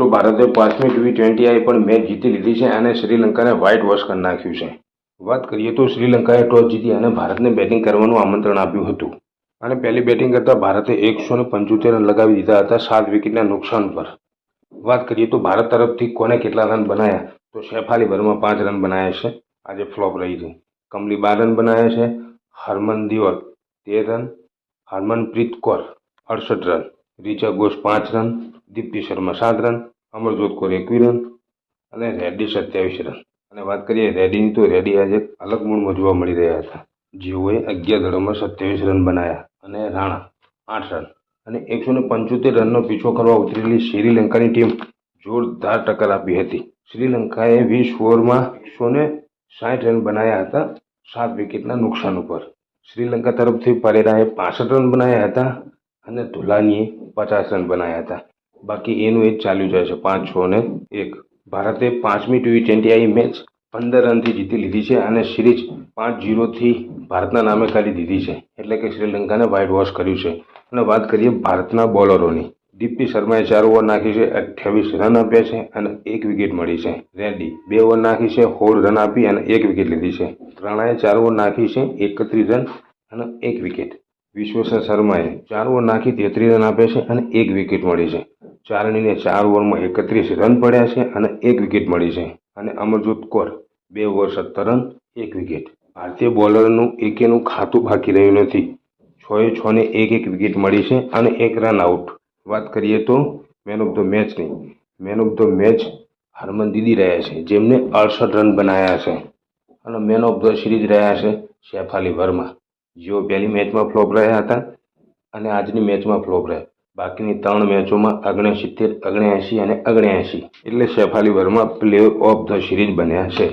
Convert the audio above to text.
મિત્રો, ભારતે પાંચમી ટી ટ્વેન્ટી આઈ પણ મેચ જીતી લીધી છે અને શ્રીલંકાને વ્હાઇટ વોશ કરી નાખ્યું છે. વાત કરીએ તો શ્રીલંકાએ ટોસ જીતી અને ભારતને બેટિંગ કરવાનું આમંત્રણ આપ્યું હતું. અને પહેલી બેટિંગ કરતાં ભારતે એકસો ને પંચોતેર રન લગાવી દીધા હતા સાત વિકેટના નુકસાન પર. વાત કરીએ તો ભારત તરફથી કોને કેટલા રન બનાવ્યા તો શેફ અલી પાંચ રન બનાવ્યા છે. આજે ફ્લોપ રહી છે. કમલી બાર રન બનાવ્યા છે. હરમન દિવલ તેર રન. હરમનપ્રીત કૌર અડસઠ રન. રીચા ઘોષ પાંચ રન, દીપ્તિ શર્મા સાત રન, અમરજોત કોર એકવીસ રન અને રેડ્ડી સત્યાવીસ રન. અને વાત કરીએ રેડ્ડીની તો રેડ્ડી આજે અલગ મૂળમાં જોવા મળી રહ્યા હતા. જેઓએ અગિયાર દળોમાં સત્યાવીસ રન બનાવ્યા અને રાણા આઠ રન અને એકસો ને પંચોતેર રનનો પીછો કરવા ઉતરેલી શ્રીલંકાની ટીમ જોરદાર ટક્કર આપી હતી. શ્રીલંકાએ વીસ ઓવરમાં એકસો ને સાઠ રન બનાવ્યા હતા, સાત વિકેટના નુકસાન ઉપર. શ્રીલંકા તરફથી પરેરાએ પાસઠ રન બનાવ્યા હતા અને ધુલાનીએ પચાસ રન બનાવ્યા હતા. બાકી એનું એ જ ચાલ્યું જાય છે, પાંચ, છ અને એક. ભારતે પાંચમી ટી ટ્વેન્ટી આઈ મેચ પંદર રનથી જીતી લીધી છે અને સિરીઝ પાંચ જીરોથી ભારતના નામે કાઢી દીધી છે. એટલે કે શ્રીલંકાને વ્હાઇટ વોશ કર્યું છે. અને વાત કરીએ ભારતના બોલરોની. દીપ્તિ શર્માએ ચાર ઓવર નાખી છે, અઠ્યાવીસ રન આપ્યા છે અને એક વિકેટ મળી છે. રેડ્ડી બે ઓવર નાખી છે હોળ રન આપી અને એક વિકેટ લીધી છે. રાણાએ ચાર ઓવર નાખી છે, એકત્રીસ રન અને એક વિકેટ વિશ્વેશ્વર શર્માએ ચાર ઓવર નાખી તેત્રીસ રન આપ્યા છે અને એક વિકેટ મળી છે. ચારણીને ચાર ઓવરમાં એકત્રીસ રન પડ્યા છે અને એક વિકેટ મળી છે. અને અમરજોત કૌર બે ઓવર સત્તર રન, એક વિકેટ ભારતીય બોલરનું એકેનું ખાતું બાકી રહ્યું નથી. છએ છને એક એક વિકેટ મળી છે અને એક રન આઉટ વાત કરીએ તો મેન ઓફ ધ મેચની man of the match Harman દીદી રહ્યા છે, જેમને અડસઠ રન બનાવ્યા છે. અને મેન ઓફ ધ સિરીઝ રહ્યા છે, શેફાલી વર્મા. જેઓ પહેલી મેચમાં ફ્લોપ રહ્યા હતા અને આજની મેચમાં ફ્લોપ રહ્યા. બાકીની ત્રણ મેચોમાં ઓગણસિત્તેર, ઓગણએંશી અને ઓગણએંશી. એટલે Shafali Verma play of the series બન્યા છે.